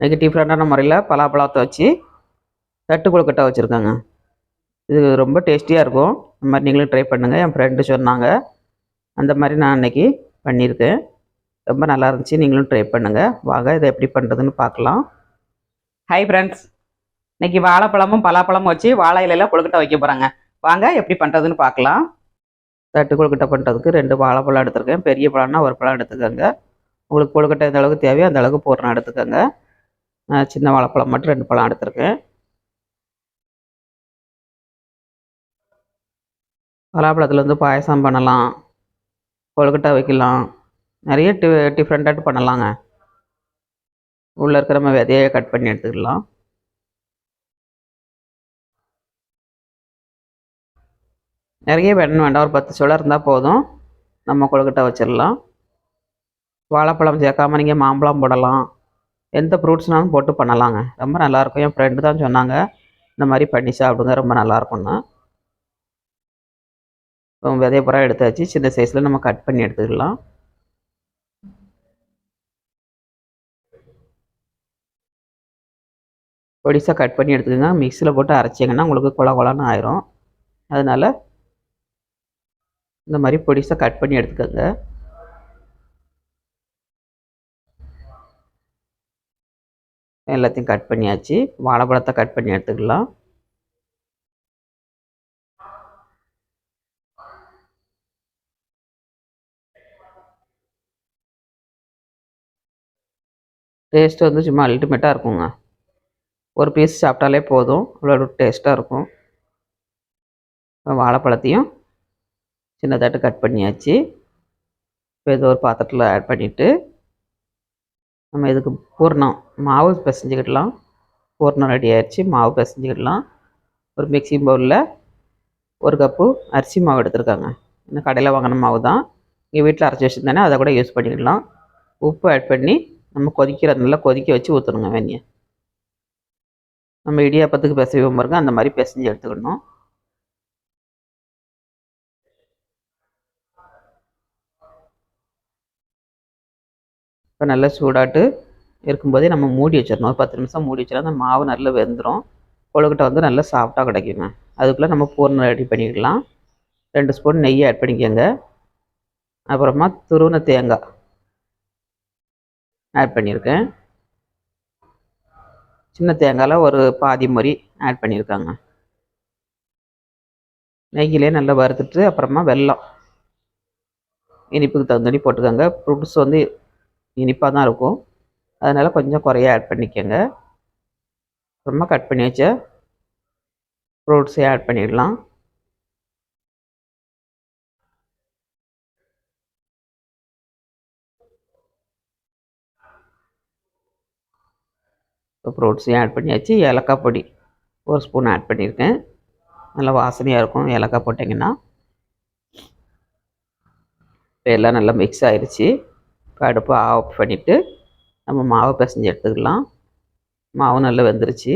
இன்றைக்கி டிஃப்ரெண்ட்டான முறையில் பலாப்பழத்தை வச்சு தட்டு கொழுக்கட்டை வச்சுருக்கேங்க. இது ரொம்ப டேஸ்டியாக இருக்கும். இந்த மாதிரி நீங்களும் ட்ரை பண்ணுங்கள் என் ஃப்ரெண்டு சொன்னாங்க. அந்த மாதிரி நான் அன்னைக்கு பண்ணியிருக்கேன். ரொம்ப நல்லா இருந்துச்சு. நீங்களும் ட்ரை பண்ணுங்கள் வாங்க இதை எப்படி பண்ணுறதுன்னு பார்க்கலாம். ஹாய் ஃப்ரெண்ட்ஸ் இன்றைக்கி வாழைப்பழமும் பலாப்பழமும் வச்சு வாழை இலையில கொழுக்கட்டை வைக்க போகிறாங்க வாங்க எப்படி பண்ணுறதுன்னு பார்க்கலாம். தட்டு கொழுக்கட்டை பண்ணுறதுக்கு ரெண்டு வாழைப்பழம் எடுத்துருக்கேன். பெரிய பழம்னா ஒரு பழம் எடுத்துக்கோங்க. உங்களுக்கு கொழுக்கட்டை எந்த அளவுக்கு தேவையோ அந்த அளவுக்கு போடுறேன் எடுத்துக்கோங்க. சின்ன வாழைப்பழம் மட்டும் ரெண்டு பழம் எடுத்திருக்கேன். பலாப்பழத்தில் வந்து பாயசம் பண்ணலாம். கொழுக்கட்டை வைக்கலாம். நிறைய டி டிஃப்ரெண்ட்டாக பண்ணலாங்க. உள்ளே இருக்கிற நம்ம விதையை கட் பண்ணி எடுத்துக்கலாம். நிறைய வேணும் வேண்டாம். ஒரு பத்து சுளை இருந்தால் போதும். நம்ம கொழுக்கட்டை வச்சிடலாம். வாழைப்பழம் சேர்க்காம நீங்கள் மாம்பழம் போடலாம். எந்த ஃப்ரூட்ஸ்னாலும் போட்டு பண்ணலாங்க. ரொம்ப நல்லாயிருக்கும். என் ஃப்ரெண்டு தான் சொன்னாங்க இந்த மாதிரி பண்ணி சாப்பிடுங்க ரொம்ப நல்லாயிருக்கும்னா. விதைய புறா எடுத்தாச்சு. சின்ன சைஸில் நம்ம கட் பண்ணி எடுத்துக்கலாம். பொடிசாக கட் பண்ணி எடுத்துக்கோங்க. மிக்சியில் போட்டு அரைச்சிங்கன்னா உங்களுக்கு குள குளம்னு ஆயிரும். அதனால் இந்த மாதிரி பொடிசாக கட் பண்ணி எடுத்துக்கோங்க. எல்லாத்தையும் கட் பண்ணியாச்சு. வாழைப்பழத்தை கட் பண்ணி எடுத்துக்கலாம். டேஸ்ட் வந்து சும்மா அல்டிமேட்டாக இருக்குங்க. ஒரு பீஸ் சாப்பிட்டாலே போதும். அவ்வளோ டேஸ்ட்டாக இருக்கும். வாழைப்பழத்தையும் சின்னதாட்டு கட் பண்ணியாச்சு. இப்போ இது ஒரு பாத்திரத்தில் ஆட் பண்ணிவிட்டு நம்ம இதுக்கு பூர்ணம். மாவு பிசைஞ்சிக்கிடலாம். பூர்ணம் ரெடி ஆயிடுச்சு. மாவு பிசைஞ்சிக்கிடலாம். ஒரு மிக்சி பவுலில் ஒரு கப்பு அரிசி மாவு எடுத்துருக்காங்க. இன்னும் கடையில் வாங்கின மாவு தான். இங்கே வீட்டில் அரைச்சி வச்சுருந்தானே அதை கூட யூஸ் பண்ணிக்கலாம் உப்பு ஆட் பண்ணி நம்ம கொதிக்கிற நல்லா கொதிக்க வச்சு ஊற்றணுங்க வெந்நிய நம்ம இடியாப்பத்துக்கு பிசைவோம் பாருங்க. அந்த மாதிரி பிசைஞ்சு எடுத்துக்கணும். இப்போ நல்லா சூடாட்டு இருக்கும்போதே நம்ம மூடி வச்சிடணும். ஒரு பத்து நிமிஷம் மூடி வச்சிடலாம். அந்த மாவு நல்லா வெந்துடும் கொழுக்கட்டை வந்து நல்லா சாஃப்டாக கிடைக்குங்க. அதுக்குள்ளே நம்ம பூர்ணம் ரெடி பண்ணிக்கலாம். ரெண்டு ஸ்பூன் நெய் ஆட் பண்ணிக்கோங்க. அப்புறமா துருவன தேங்காய் ஆட் பண்ணியிருக்கேன். சின்ன தேங்காயில் ஒரு பாதி முறி ஆட் பண்ணியிருக்காங்க. நெய்யிலே நல்லா வறுத்துட்டு அப்புறமா வெல்லம் இனிப்புக்கு தகுந்தபடி போட்டுக்கோங்க. ஃப்ரூட்ஸ் வந்து இனிப்பாக தான் இருக்கும். அதனால் கொஞ்சம் குறைய ஆட் பண்ணிக்கோங்க. அப்புறமா கட் பண்ணி வச்ச ஃப்ரூட்ஸே ஆட் பண்ணிடலாம். இப்போ ஃப்ரூட்ஸையும் ஆட் பண்ணியாச்சு ஏலக்காய் பொடி ஒரு ஸ்பூன் ஆட் பண்ணியிருக்கேன் நல்லா வாசனையாக இருக்கும் ஏலக்காய் போட்டிங்கன்னா. இப்போ எல்லாம் நல்லா மிக்ஸ் ஆயிடுச்சு அடுப்பை ஆஃப் பண்ணிவிட்டு நம்ம மாவை பிசைஞ்சு எடுத்துக்கலாம். மாவு நல்லா வெந்துருச்சு.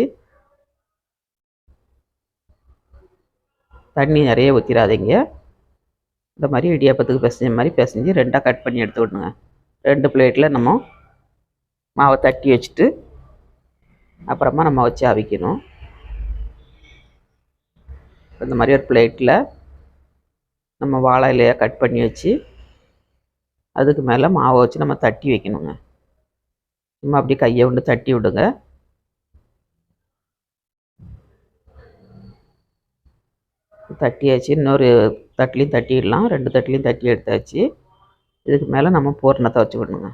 தண்ணி நிறைய ஊற்றிடாதீங்க இந்த மாதிரி இடியாப்பத்துக்கு பிசைஞ்ச மாதிரி பிசைஞ்சு ரெண்டாக கட் பண்ணி எடுத்துக்கிடுங்க ரெண்டு பிளேட்டில் நம்ம மாவை தட்டி வச்சுட்டு அப்புறமா நம்ம வச்சு அவிக்கணும். இந்த மாதிரி ஒரு பிளேட்டில் நம்ம வாழை இலையை கட் பண்ணி வச்சு அதுக்கு மேலே மாவை வச்சு நம்ம தட்டி வைக்கணுங்க. சும்மா அப்படி கையை கொண்டு தட்டி விடுங்க. தட்டியாச்சு. இன்னொரு தட்டிலையும் தட்டிடலாம். ரெண்டு தட்டிலையும் தட்டி எடுத்தாச்சு. இதுக்கு மேலே நம்ம பூரணத்தை வச்சுக்கணுங்க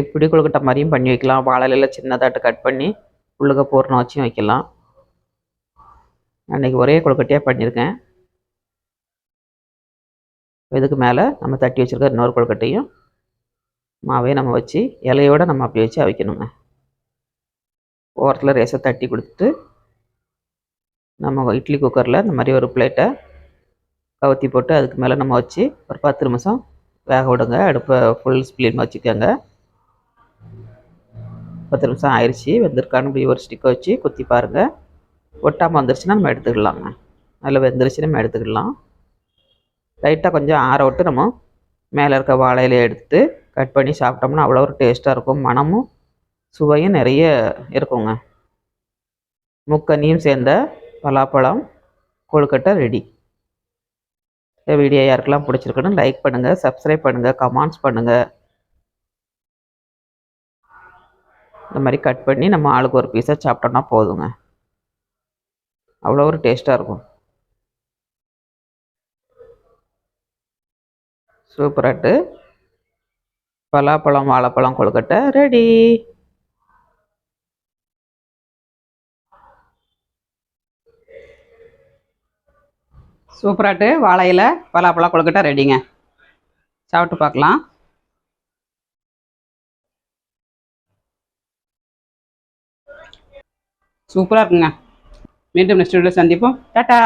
இப்படி கொழுக்கட்டை மாதிரியும் பண்ணி வைக்கலாம். வாழையில சின்னதாட்டு கட் பண்ணி உள்ளுக்க பூரணம் வச்சும் வைக்கலாம். அன்றைக்கி ஒரே கொழுக்கட்டையாக பண்ணியிருக்கேன். இதுக்கு மேலே நம்ம தட்டி வச்சுருக்க இன்னொரு கொழுக்கட்டையும் மாவே நம்ம வச்சு இலையோடு நம்ம அப்படி வச்சு அவிக்கணுங்க. ஓரத்தில் ரேசை தட்டி கொடுத்துட்டு நம்ம இட்லி குக்கரில் இந்த மாதிரி ஒரு பிளேட்டை கவுத்தி போட்டு அதுக்கு மேலே நம்ம வச்சு ஒரு பத்து நிமிஷம் வேக விடுங்க. அடுப்பை ஃபுல் ஸ்பிளீன் வச்சுக்கோங்க. பத்து நிமிஷம் ஆயிடுச்சு வெந்திருக்கான்னு இப்படி ஒரு ஸ்டிக்கை வச்சு குத்தி பாருங்கள் ஒட்டாமல் வந்துருச்சுன்னா நம்ம எடுத்துக்கலாங்க. அதில் வெந்துருச்சு நம்ம எடுத்துக்கலாம். லைட்டாக கொஞ்சம் ஆற விட்டு நம்ம மேலே இருக்க வாழையில எடுத்து கட் பண்ணி சாப்பிட்டோம்னா அவ்வளோ ஒரு டேஸ்ட்டாக இருக்கும். மணமும் சுவையும் நிறைய இருக்குங்க. முக்கனியும் சேர்ந்த பலாப்பழம் கொழுக்கட்டை ரெடி இந்த வீடியோ யாருக்கெல்லாம் பிடிச்சிருக்குன்னு லைக் பண்ணுங்கள் சப்ஸ்கிரைப் பண்ணுங்கள் கமெண்ட்ஸ் பண்ணுங்கள் இந்த மாதிரி கட் பண்ணி நம்ம ஆளுக்கு ஒரு பீஸாக சாப்பிட்டோம்னா போதுங்க. அவ்வளோ ஒரு டேஸ்ட்டாக இருக்கும். சூப்பராட்டு. பலாப்பழம் வாழைப்பழம் கொழுக்கட்டை ரெடி சூப்பராட்டு. வாழையில் பலாப்பழம் கொழுக்கட்டை ரெடிங்க சாப்பிட்டு பார்க்கலாம். சூப்பராக இருக்குங்க. மீண்டும் நெக்ஸ்ட் வீடியோ சந்திப்போம். டாட்டா.